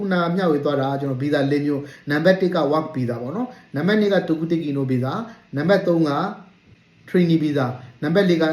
ခုနမျှဝေသွားတာကျွန်တော်ဗီဇာ၄မျိုးနံပါတ်1က work visa ပေါ့နော်နံပါတ်2က Tokuteki no visa နံပါတ်3က trainee visa နံပါတ်4က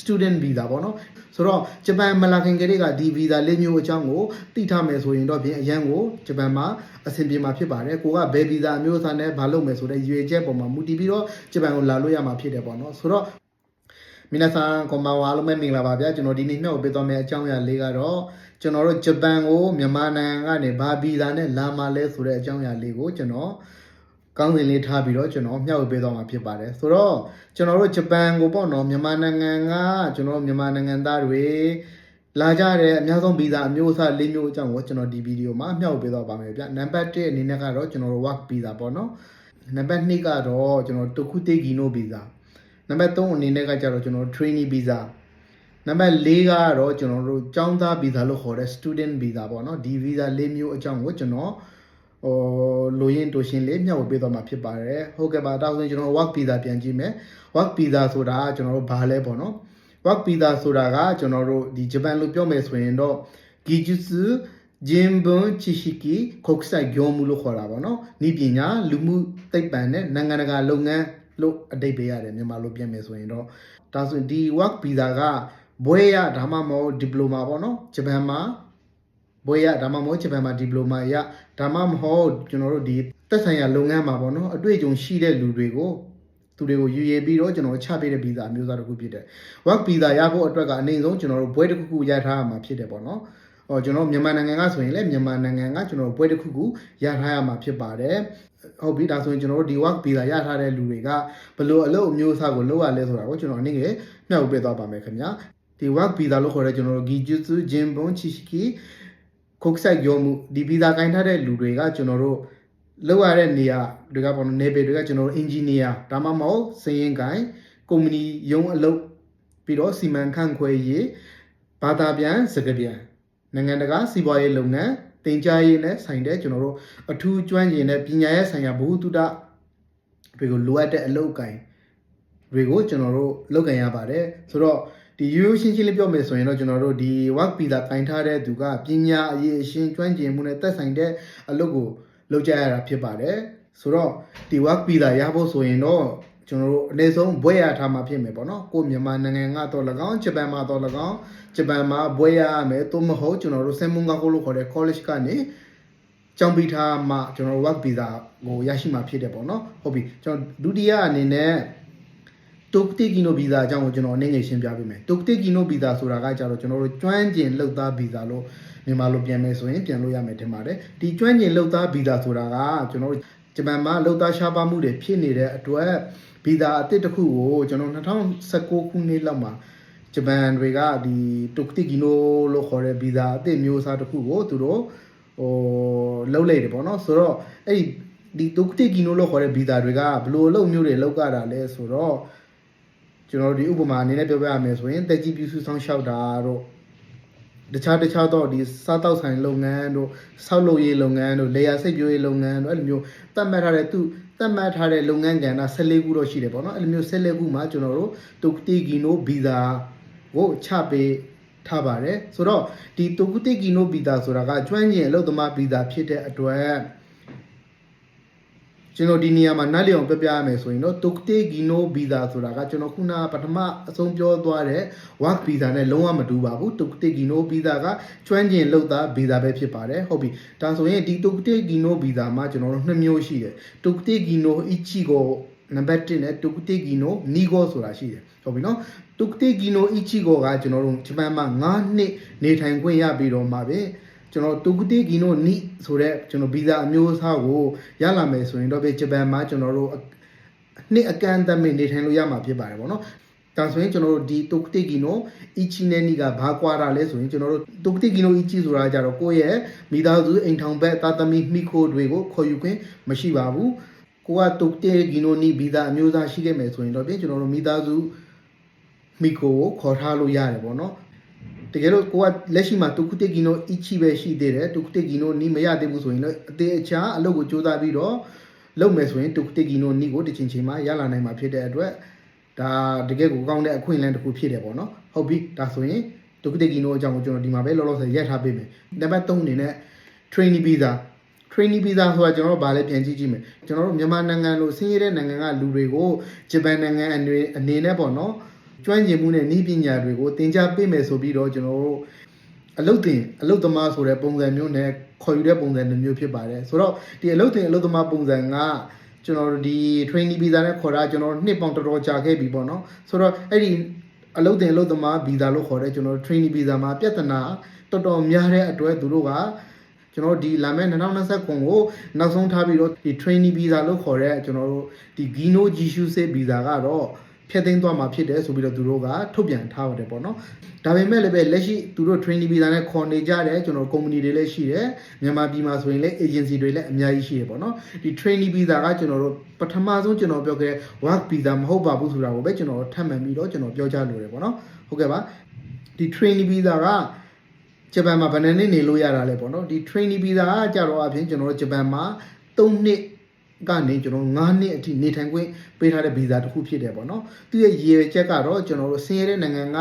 student visa ပေါ့နော်ဆိုတော့ဂျပန်မလာခင်ကလေးကဒီ visa ၄မျိုးအကြောင်းကိုသိထားမယ်ဆိုရင်တော့ဖြင့်အရန်ကိုဂျပန်မှာအဆင်ပြေမှာဖြစ်ပါတယ်ကိုကဘယ် visa အမျိုးအစားနဲ့ဘာလုပ်မယ်ဆိုတဲ့ရွေချက်ပေါ်မှာမူတည်ပြီးတော့ဂျပန်ကိုလာလို့ရမှာဖြစ်တယ်ပေါ့နော်ဆိုတော့ မင်နာဆန်ကွန်ဘာဝါအားလုံးပဲမင်္ဂလာပါဗျာကျွန်တော်ဒီနေ့မြှောက်ပေးသွားမယ့်အကြောင်းအရာလေးကတော့ကျွန်တော်တို့ဂျပန်ကိုမြန်မာနိုင်ငံကနေဘာဗီဇာနဲ့လာမှာလဲဆိုတဲ့အကြောင်းအရာလေးကိုကျွန်တော်ကောင်းစဉ်လေးထားပြီးတော့ကျွန်တော်မျှဝေပေးသွားမှာဖြစ်ပါတယ်ဆိုတော့ကျွန်တော်တို့ဂျပန်ကိုပေါ့နော်မြန်မာနိုင်ငံကကျွန်တော်တို့မြန်မာနိုင်ငံသားတွေလာကြတဲ့အများဆုံးဗီဇာအမျိုးအစား၄မျိုးအကြောင်းကိုကျွန်တော်ဒီဗီဒီယိုမှာမျှဝေပေးသွားပါမယ်ဗျနံပါတ်1အနေနဲ့ကတော့ကျွန်တော်တို့ work visa ပေါ့နော်နံပါတ်2ကတော့ကျွန်တော် Tokuteki no visa နံ ပါတ်3အနေနဲ့ကကြတော့ကျွန်တော်တို့ trainee visa နံပါတ်4ကတော့ကျွန်တော်တို့ကျောင်းသား visa လို့ခေါ်တဲ့ student visa ပေါ့နော်ဒီ visa ၄မျိုးအကြောင်းကိုကျွန်တော်ဟိုလိုရင်းတူရှင်လေးမျှဝေပေးသွားမှာဖြစ်ပါတယ်ဟုတ်ကဲ့ပါဒါဆိုရင်ကျွန်တော် work visa ပြန်ကြည့်မယ် work visa ဆိုတာကကျွန်တော်တို့ဘာလဲပေါ့နော် work visa ဆိုတာကကျွန်တော်တို့ဒီဂျပန်လိုပြောမယ်ဆိုရင်တော့ gijutsu ဂျင်ဘွန်ချီရှိကီခုတ်ဆိုင်ဂျောမှုလို့ခေါ်တာပေါ့နော်ဤပညာလူမှုသိပ္ပံနဲ့နိုင်ငံတကာလုပ်ငန်း လို့အတိတ်ပေးရတယ်မြန်မာလိုပြန်မယ်ဆိုရင်တော့ဒါဆိုရင်ဒီ work visa ကဘွဲရဒါမှမဟုတ်ဒီပလိုမာပေါ့နော်ဂျပန်မှာဘွဲရဒါမှမဟုတ်ဂျပန်မှာဒီပလိုမာရဒါမှမဟုတ်ကျွန်တော်တို့ဒီသက်ဆိုင်ရာလုပ်ငန်းမှာပေါ့နော်အတွေ့အကြုံရှိတဲ့လူတွေကိုသူတွေကိုယူရပြီးတော့ကျွန်တော်ချပေးတဲ့ဗီဇာအမျိုးအစားတစ်ခုဖြစ်တယ် work visa ရဖို့အတွက်ကအနည်းဆုံးကျွန်တော်တို့ဘွဲတစ်ခုခုရထားရမှာဖြစ်တယ်ပေါ့နော်။ ဟောကျွန်တော်မြန်မာနိုင်ငံကဆိုရင်လည်းမြန်မာနိုင်ငံကကျွန်တော်တို့ဘွဲတစ်ခုခုရထားရမှာဖြစ်ပါတယ်။ဟုတ်ပြီဒါဆိုရင်ကျွန်တော်တို့ဒီ work visa ရထားတဲ့လူတွေကဘယ်လိုအလုပ်အမျိုးအစားကိုလုပ်ရလဲဆိုတာကိုကျွန်တော်အနေနဲ့မျှဝေပေးသွားပါမယ်ခင်ဗျာ။ဒီ work visa လို့ခေါ်တဲ့ကျွန်တော်တို့ Gijutsu Jinbon Chishiki ခုတ်ဆိုင်ရောမှုဒီ visa ကင်ထားတဲ့လူတွေကကျွန်တော်တို့လောက်ရတဲ့နေရာတွေကပေါ့နော်နေပေတွေကကျွန်တော်တို့ engineer ဒါမှမဟုတ်စည်ရင်ကိုင်ကုမ္ပဏီရုံးအလုပ်ပြီးတော့စီမံခန့်ခွဲရေးဘာသာပြန်စကားပြန် နိုင်ငံတကာစီးပွားရေးလုပ်ငန်းတင်ကြားရေးနဲ့ဆိုင်တဲ့ကျွန်တော်တို့အထူးကျွမ်းကျင်တဲ့ပညာရေးဆိုင်ရာဘ ഹു တုဒတွေကိုလိုအပ်တဲ့အလုပ်ကိုင်တွေကိုကျွန်တော်တို့လုပ်ကင်ရပါတယ်ဆိုတော့ဒီရိုးရှင်းရှင်းလေးပြောမယ်ဆိုရင်တော့ကျွန်တော်တို့ဒီ work visa ကင်ထားတဲ့သူကပညာအရေးအရှင်းကျွမ်းကျင်မှုနဲ့သက်ဆိုင်တဲ့အလုပ်ကိုလုပ်ကြရတာဖြစ်ပါတယ်ဆိုတော့ဒီ work visa ရဖို့ဆိုရင်တော့ ကျွန်တော်တို့အနည်းဆုံးဘွဲရထားမှာဖြစ်မယ်ပေါ့နော်ကိုမြန်မာနိုင်ငံကတော့၎င်းဂျပန်မှာတော့၎င်းဂျပန်မှာဘွဲရရမယ်သို့မဟုတ်ကျွန်တော်တို့ဆင်မွန်ကာကိုလို့ခေါ်တဲ့ college ကနေကျောင်းပြီးထားမှကျွန်တော်တို့ work visa ကိုရရှိမှာဖြစ်တယ်ပေါ့နော်ဟုတ်ပြီကျွန်တော်ဒုတိယအနေနဲ့တုတ်တိကီနိုဗီဇာအကြောင်းကိုကျွန်တော်အနေငယ်ရှင်းပြပေးမယ်တုတ်တိကီနိုဗီဇာဆိုတာကကြတော့ကျွန်တော်တို့ကျွမ်းကျင်လုပ်သားဗီဇာလို့မြန်မာလိုပြန်မယ်ဆိုရင်ပြန်လို့ရမယ်ထင်ပါတယ်ဒီကျွမ်းကျင်လုပ်သားဗီဇာဆိုတာကကျွန်တော်တို့ဂျပန်မှာလုပ်သားရှားပါမှုတွေဖြစ်နေတဲ့အတွက် ဗီဇာအသစ်တစ်ခုကိုကျွန်တော်2019ခုနှစ်လောက်မှာဂျပန်တွေကဒီတုတ်တိကီနိုလို့ခေါ်တဲ့ဗီဇာအသစ်မျိုးအစားတစ်ခုကိုသူတို့ဟိုလှုပ်လိုက်တယ်ပေါ့နော်ဆိုတော့အဲ့ဒီဒီတုတ်တိကီနိုလို့ခေါ်တဲ့ဗီဇာတွေကဘယ်လိုအလုပ်မျိုးတွေလောက်ကြတာလဲဆိုတော့ကျွန်တော်တို့ဒီဥပမာအနေနဲ့ပြောပြရမယ်ဆိုရင်တက်ကြီးပြူစုဆောင်ရှောက်တာတို့တခြားတခြားတော့ဒီစားတောက်ဆိုင်လုပ်ငန်းတို့ဆောက်လုပ်ရေးလုပ်ငန်းတို့လေယာစိတ်ပြိုးရေးလုပ်ငန်းတို့အဲ့လိုမျိုးတတ်မှတ်ထားတဲ့သူ တတ်မှတ်ထားတဲ့လုပ်ငန်းကဏ္ဍ14ခုတော့ရှိတယ်ပေါ့နော်အဲ့လိုမျိုး14ခုမှာကျွန်တော်တို့တုတ်တီဂီနိုဗီဇာကိုချပေးထားပါတယ်ဆိုတော့ဒီတုတ်တီဂီနိုဗီဇာဆိုတာကကျွမ်းကျင်အလုပ်သမားဗီဇာဖြစ်တဲ့အတွက် ကျွန်တော်ဒီနေရာမှာနားလည်အောင်ပြောပြရမယ်ဆိုရင်တော့တုတ်တေဂီနိုဗီဇာဆိုတာကကျွန်တော်ခုနကပထမအဆုံးပြောသွားတဲ့ work visa နဲ့လုံးဝမတူပါဘူးတုတ်တေဂီနိုဗီဇာကကျွမ်းကျင်လုပ်သားဗီဇာပဲဖြစ်ပါတယ်ဟုတ်ပြီဒါဆိုရင်ဒီတုတ်တေဂီနိုဗီဇာမှာကျွန်တော်တို့နှစ်မျိုးရှိတယ်တုတ်တေဂီနိုအီချီကိုနံပါတ်1နဲ့တုတ်တေဂီနိုနီဂိုဆိုတာရှိတယ်ဟုတ်ပြီနော်တုတ်တေဂီနိုအီချီကိုကကျွန်တော်တို့ဂျပန်မှာ9နှစ်နေထိုင်ခွင့်ရပြီးတော့မှာပဲ ကျွန်တော်တူကတိကီနိုနီဆိုတဲ့ကျွန်တော်ဗီဇာအမျိုးအစားကိုရလာမယ်ဆိုရင်တော့ပဲဂျပန်မှာကျွန်တော်တို့နှစ်အကန့်အသတ်မဲ့နေထိုင်လို့ရမှာဖြစ်ပါတယ်ပေါ့နော်ဒါဆိုရင်ကျွန်တော်တို့ဒီတုတ်တိကီနိုအီချီနဲ့နီကဘာကွာတာလဲဆိုရင်ကျွန်တော်တို့တုတ်တိကီနိုအီချီဆိုတာကြတော့ကိုယ့်ရဲ့မိသားစုအိမ်ထောင်ဘက်တာသမီမိခိုးတွေကိုခေါ်ယူခွင့်မရှိပါဘူးကိုကတုတ်တိကီနိုနီဗီဇာအမျိုးအစားရှိခဲ့မယ်ဆိုရင်တော့ပြင်ကျွန်တော်တို့မိသားစုမိခိုးကိုခေါ်ထားလို့ရတယ်ပေါ့နော် တကယ်လို့ကိုကလက်ရှိမှာတူကုတေကီနိုအီချီပဲရှိသေးတယ်တူကုတေကီနိုနီးမရသေးဘူးဆိုရင်တော့အသေးအချာအလုပ်ကိုစူးစမ်းပြီးတော့လုပ်မယ်ဆိုရင်တူကုတေကီနိုနီးကိုတစ်ချိန်ချိန်မှာရလာနိုင်မှာဖြစ်တဲ့အတွက်ဒါတကယ်ကိုကောင်းတဲ့အခွင့်အလမ်းတစ်ခုဖြစ်တယ်ပေါ့နော်ဟုတ်ပြီဒါဆိုရင်တူကုတေကီနိုအကြောင်းကိုကျွန်တော်ဒီမှာပဲလောလောဆယ်ရက်ထားပေးမယ်နံပါတ်3အနေနဲ့ဒ trainee visa trainee visa ဆိုတာကျွန်တော်တို့ဗာလဲပြန်ကြည့်ကြည့်မယ်ကျွန်တော်တို့မြန်မာနိုင်ငံလိုဆင်းရဲတဲ့နိုင်ငံကလူတွေကိုဂျပန်နိုင်ငံအနေအနေနဲ့ပေါ့နော် ကျွမ်းကျင်မှုနဲ့ဤပညာတွေကိုသင်ကြားပေးမယ်ဆိုပြီးတော့ကျွန်တော်တို့အလုတ်တင်အလုတ်သမားဆိုတဲ့ပုံစံမျိုးနဲ့ခေါ်ယူတဲ့ပုံစံတစ်မျိုးဖြစ်ပါတယ်ဆိုတော့ဒီအလုတ်တင်အလုတ်သမားပုံစံကကျွန်တော်တို့ဒီ trainee visa နဲ့ခေါ်တာကျွန်တော်တို့နှစ်ပေါင်တော်တော်ကြာခဲ့ပြီပေါ့နော်ဆိုတော့အဲ့ဒီအလုတ်တင်အလုတ်သမား visa လို့ခေါ်တဲ့ကျွန်တော်တို့ trainee visa မှာပြဿနာတော်တော်များတဲ့အတွက်သူတို့ကကျွန်တော်တို့ဒီလာမယ့်2029ကိုနောက်ဆုံးထားပြီးတော့ဒီ trainee visa လို့ခေါ်တဲ့ကျွန်တော်တို့ဒီ Gino Jishu စေ visa ကတော့ ဖျက်သိမ်းသွားမှာဖြစ်တယ်ဆိုပြီးတော့သူတို့ကထုတ်ပြန်ထားပါတယ်ပေါ့နော်ဒါပေမဲ့လည်းပဲလက်ရှိသူတို့ trainee visa နဲ့ခေါ်နေကြတဲ့ကျွန်တော် company တွေလည်းရှိတယ်မြန်မာပြည်မှာဆိုရင်လည်း agency တွေလည်းအများကြီးရှိတယ်ပေါ့နော်ဒီ trainee visa ကကျွန်တော်တို့ပထမဆုံးကျွန်တော်ပြောခဲ့တဲ့ work visa မဟုတ်ပါဘူးဆိုတာကိုပဲကျွန်တော်ထပ်မံပြီးတော့ကျွန်တော်ပြောကြားလိုတယ်ပေါ့နော်ဟုတ်ကဲ့ပါဒီ trainee visa ကဂျပန်မှာဘယ်နှစ်နှစ်နေလို့ရတာလဲပေါ့နော်ဒီ trainee visa ကကြတော့အပြင်ကျွန်တော်တို့ဂျပန်မှာ3နှစ် ကနေကျွန်တော်9နှစ်အထိနေထိုင်ခွင့်ပေးထားတဲ့ visa တစ်ခုဖြစ်တယ်ပေါ့နော်သူရဲ့ရည်ရွယ်ချက်ကတော့ကျွန်တော်တို့ဆင်းရဲတဲ့နိုင်ငံက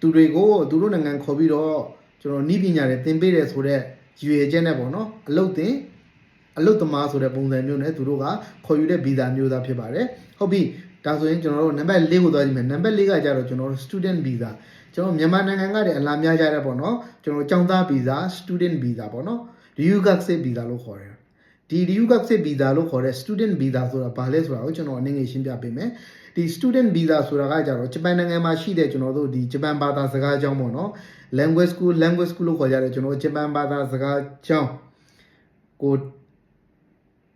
သူတွေကိုသူတို့နိုင်ငံခေါ်ပြီးတော့ကျွန်တော်ဤပညာတွေသင်ပေးတယ်ဆိုတော့ရည်ရွယ်ချက်နဲ့ပေါ့နော်အလုပ်သင်အလုပ်သမားဆိုတဲ့ပုံစံမျိုးနဲ့သူတို့ကခေါ်ယူတဲ့ visa မျိုးသားဖြစ်ပါတယ်ဟုတ်ပြီဒါဆိုရင်ကျွန်တော်တို့နံပါတ်၄ကိုသွားကြည့်မယ်နံပါတ်၄ကကြတော့ကျွန်တော်တို့ student visa ကျွန်တော်မြန်မာနိုင်ငံကတည်းအလားများကြတဲ့ပေါ့နော်ကျွန်တော်ကျောင်းသားဗီဇာ student visa ပေါ့နော် ryugaku visa လို့ခေါ်တယ် ဒီ ryugaku visa လို့ခေါ်တဲ့ student visa ဆိုတာဘာလဲဆိုတာကိုကျွန်တော်အနေငယ်ရှင်းပြပေးမယ်ဒီ student visa ဆိုတာကကြတော့ဂျပန်နိုင်ငံမှာရှိတဲ့ကျွန်တော်တို့ဒီဂျပန်ဘာသာစကားကျောင်းပေါ့နော် language school language school လို့ခေါ်ကြတယ်ကျွန်တော်ဂျပန်ဘာသာစကားကျောင်းကို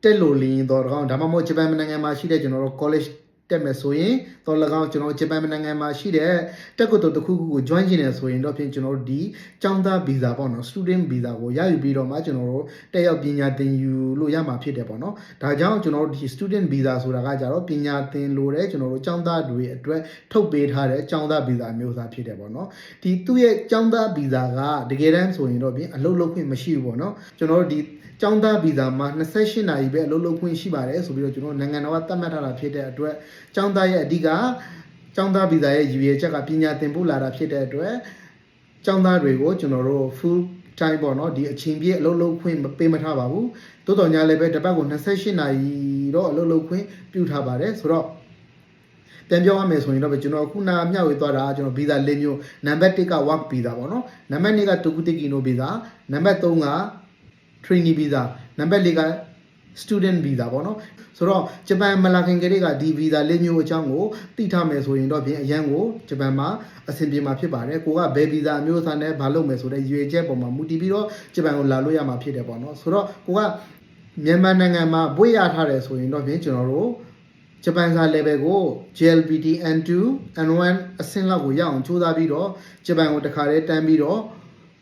တက်လို့လင်းတော့ကောင်ဒါမှမဟုတ်ဂျပန်နိုင်ငံမှာရှိတဲ့ကျွန်တော်တို့ college တက်မယ်ဆိုရင်တော့၎င်းကျွန်တော်ဂျပန်နိုင်ငံမှာရှိတဲ့တက္ကသိုလ်တစ်ခုခုကို join ချင်တယ်ဆိုရင်တော့ဖြင့်ကျွန်တော်တို့ဒီကျောင်းသား visa ပေါ့နော် student visa ကိုရယူပြီးတော့မှကျွန်တော်တို့တက်ရောက်ပညာသင်ယူလို့ရမှာဖြစ်တယ်ပေါ့နော်ဒါကြောင့်ကျွန်တော်တို့ဒီ student visa ဆိုတာကကြတော့ပညာသင်လို့တဲ့ကျွန်တော်တို့ကျောင်းသားတွေအတွက်ထုတ်ပေးထားတဲ့ကျောင်းသား visa မျိုးစားဖြစ်တယ်ပေါ့နော်ဒီသူ့ရဲ့ကျောင်းသား visa ကတကယ်တမ်းဆိုရင်တော့ဖြင့်အလုပ်လုပ်ခွင့်မရှိဘူးပေါ့နော်ကျွန်တော်တို့ဒီ ကျောင်းသားဗီဇာမှာ28နာရီပဲအလုပ်လုပ်ခွင့်ရှိပါတယ်ဆိုပြီးတော့ကျွန်တော်နိုင်ငံတော်ကသတ်မှတ်ထားတာဖြစ်တဲ့အတွက်ကျောင်းသားရဲ့အဓိကကျောင်းသားဗီဇာရဲ့ရည်ရွယ်ချက်ကပညာသင်ဖို့လာတာဖြစ်တဲ့အတွက်ကျောင်းသားတွေကိုကျွန်တော်တို့ full time ပေါ့နော်ဒီအချိန်ပြည့်အလုပ်လုပ်ခွင့်မပေးမထားပါဘူးတိုးတော်ညာလည်းပဲတစ်ပတ်ကို28နာရီတော့အလုပ်လုပ်ခွင့်ပြုထားပါတယ်ဆိုတော့ပြန်ပြောရမယ်ဆိုရင်တော့ကျွန်တော်ခုနမျှဝေသွားတာကျွန်တော်ဗီဇာ၄မျိုးနံပါတ်1က work visa ပေါ့နော်နံပါတ်2က Tokuteki no visa နံပါတ်3က trainee visa နံပါတ်၄က student visa ပေါ့နော်ဆိုတော့ဂျပန်မလာခင်ကလေးကဒီ visa လေးမျိုးအကြောင်းကိုသိထားမယ်ဆိုရင်တော့ဖြင့်အရန်ကိုဂျပန်မှာအဆင်ပြေမှာဖြစ်ပါတယ်ကိုကဘယ် visa အမျိုးအစားနဲ့ဘာလုပ်မယ်ဆိုတဲ့ရွေချက်ပေါ်မှာမူတည်ပြီးတော့ဂျပန်ကိုလာလို့ရမှာဖြစ်တယ်ပေါ့နော်ဆိုတော့ကိုကမြန်မာနိုင်ငံမှာဘွေရထားတယ်ဆိုရင်တော့ဖြင့်ကျွန်တော်တို့ဂျပန်စာ level ကို JLPT N2 N1 အဆင့်လောက်ကိုရအောင်ကြိုးစားပြီးတော့ဂျပန်ကိုတခါတည်းတန်းပြီးတော့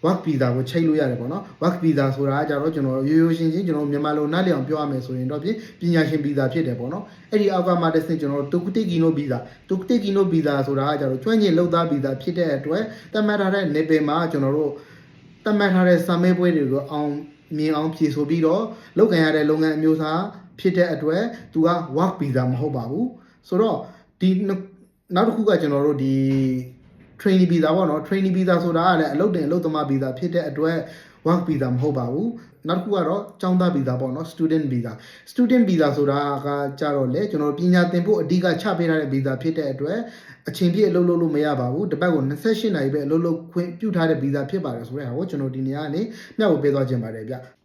work visa ကိုချိန်လို့ရတယ်ပေါ့နော် work visa ဆိုတာကကြတော့ကျွန်တော်ရိုးရိုးရှင်းရှင်းကျွန်တော်မြန်မာလိုနားလည်အောင်ပြောရမယ်ဆိုရင်တော့ပြင်ပညာရှင် visa ဖြစ်တယ်ပေါ့နော်အဲ့ဒီအောက်ကမှတစ်ဆင့်ကျွန်တော်တုကတိကီနို visa တုကတိကီနို visa ဆိုတာကကြတော့ကျွမ်းကျင်လုပ်သား visa ဖြစ်တဲ့အတွက်တတ်မှတ်ထားတဲ့နေပယ်မှာကျွန်တော်တို့တတ်မှတ်ထားတဲ့စာမေးပွဲတွေကိုအောင်မြင်အောင်ဖြေဆိုပြီးတော့လုပ်ခံရတဲ့လုပ်ငန်းအမျိုးအစားဖြစ်တဲ့အတွက်သူက work visa မဟုတ်ပါဘူးဆိုတော့ဒီနောက်တစ်ခုကကျွန်တော်တို့ဒီ trainee visa ပေါ့နော် trainee visa ဆိုတာကလည်းအလုပ်တင်အလုပ်သမား visa ဖြစ်တဲ့အတွက် work visa မဟုတ်ပါဘူးနောက်တစ်ခုကတော့ကျောင်းသား visa ပေါ့နော် student visa student visa ဆိုတာကကြတော့လေကျွန်တော်ပညာသင်ဖို့အဓိကချပေးထားတဲ့ visa ဖြစ်တဲ့အတွက်အချိန်ပြည့်အလုပ်လုပ်လို့မရပါဘူးတစ်ပတ်ကို28နာရီပဲအလုပ်လုပ်ခွင့်ပြုထားတဲ့ visa ဖြစ်ပါတယ်ဆိုတဲ့ဟာကိုကျွန်တော်ဒီနေရာကနေမျှဝေပေးသွားခြင်းပါတယ်ဗျ။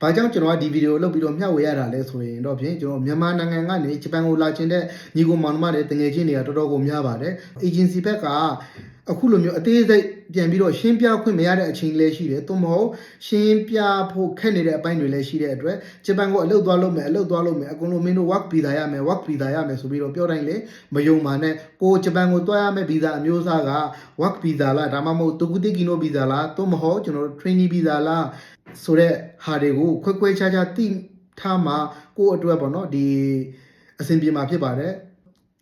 ဘာကြောင့်ကျွန်တော်ကဒီဗီဒီယိုလုပ်ပြီးတော့မျှဝေရတာလဲဆိုရင်တော့ဖြင့်ကျွန်တော်မြန်မာနိုင်ငံကနေဂျပန်ကိုလာချင်တဲ့ညီကိုမောင်နှမတွေတငယ်ချင်းတွေကတော်တော်ကိုများပါတယ်။ agency ဘက်ကအခုလိုမျိုးအသေးစိတ် ပြန်ပြီးတော့ရှင်းပြခွင့်မရတဲ့အချိန်လေးရှိတယ်။သို့မဟုတ်ရှင်းပြဖို့ခက်နေတဲ့အပိုင်းတွေလည်းရှိတဲ့အတွက်ဂျပန်ကိုအလုပ်သွားလုပ်မယ်အလုပ်သွားလုပ်မယ်အကုန်လုံးမင်းတို့ work visa ရမယ် work visa ရမယ်ဆိုပြီးတော့ပြောတိုင်းလေမယုံပါနဲ့ကိုဂျပန်ကိုသွားရမယ် visa အမျိုးအစားက work visa လားဒါမှမဟုတ်တိုကူတိကီနို visa လားသို့မဟုတ်ကျွန်တော်တို့ trainee visa လားဆိုတဲ့ဟာတွေကိုခွဲခွဲခြားခြားသိထားမှာကိုယ့်အတွက်ပေါ့နော်ဒီအဆင်ပြေမှာဖြစ်ပါတယ်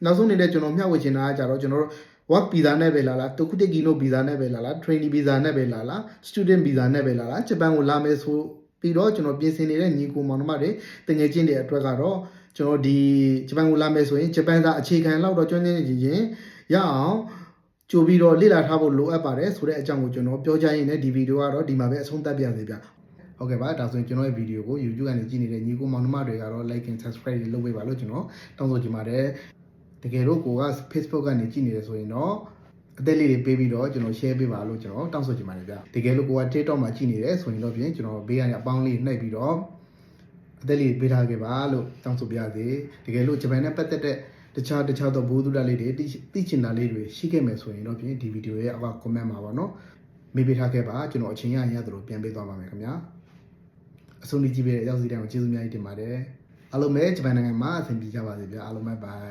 နောက်ဆုံးနေတဲ့ကျွန်တော်မျှဝေချင်တာကကြတော့ကျွန်တော်တို့ work visa နဲ့ပဲလာလားတိုကူတိကီနို visa နဲ့ပဲလာလား trainee visa နဲ့ပဲလာလား student visa နဲ့ပဲလာလားဂျပန်ကိုလာမယ်ဆိုပြီးတော့ကျွန်တော်ပြင်ဆင်နေတဲ့ညီကိုမောင်နှမတွေတငယ်ချင်းတွေအတွက်ကတော့ကျွန်တော်ဒီဂျပန်ကိုလာမယ်ဆိုရင်ဂျပန်ကအခြေခံလောက်တော့ကျွမ်းကျင်နေချင်းရအောင်ကြိုပြီးတော့လေ့လာထားဖို့လိုအပ်ပါတယ်ဆိုတဲ့အကြောင်းကိုကျွန်တော်ပြောကြရင်းနဲ့ဒီဗီဒီယိုကတော့ဒီမှာပဲအဆုံးသတ်ပြရစေဗျ။ဟုတ်ကဲ့ပါဒါဆိုရင်ကျွန်တော်ရဲ့ဗီဒီယိုကို YouTube ကနေကြည့်နေတဲ့ညီကိုမောင်နှမတွေကတော့ like and subscribe တွေလုပ်ပေးပါလို့ကျွန်တော်တောင်းဆိုချင်ပါတယ် တကယ်လို့ကိုက Facebook ကနေကြည့်နေတယ်ဆိုရင်တော့အသက်လေးတွေပေးပြီးတော့ကျွန်တော် share ပေးပါလို့ကျွန်တော်တောင်းဆိုချင်ပါတယ်ဗျတကယ်လို့ကိုက TikTok မှာကြည့်နေတယ်ဆိုရင်တော့ပြင်ကျွန်တော်ဘေးကနေအပေါင်းလေးနှိပ်ပြီးတော့အသက်လေးပေးထားခဲ့ပါလို့တောင်းဆိုပြရစေတကယ်လို့ဂျပန်နဲ့ပတ်သက်တဲ့တခြားတခြားသောဘိုးသူတလေးတွေသိသိချင်တာလေးတွေရှိခဲ့မယ်ဆိုရင်တော့ပြင်ဒီဗီဒီယိုရဲ့အောက်က comment မှာပါနော်မေးပေးထားခဲ့ပါကျွန်တော်အချိန်ရရင်ရသလိုပြန်ပေးသွားပါမယ်ခင်ဗျာအဆုံးထိကြည့်ပေးတဲ့အရောက်စီတိုင်းကိုကျေးဇူးအများကြီးတင်ပါတယ်အားလုံးပဲဂျပန်နိုင်ငံမှာအဆင်ပြေကြပါစေဗျာအားလုံးပဲဘိုင်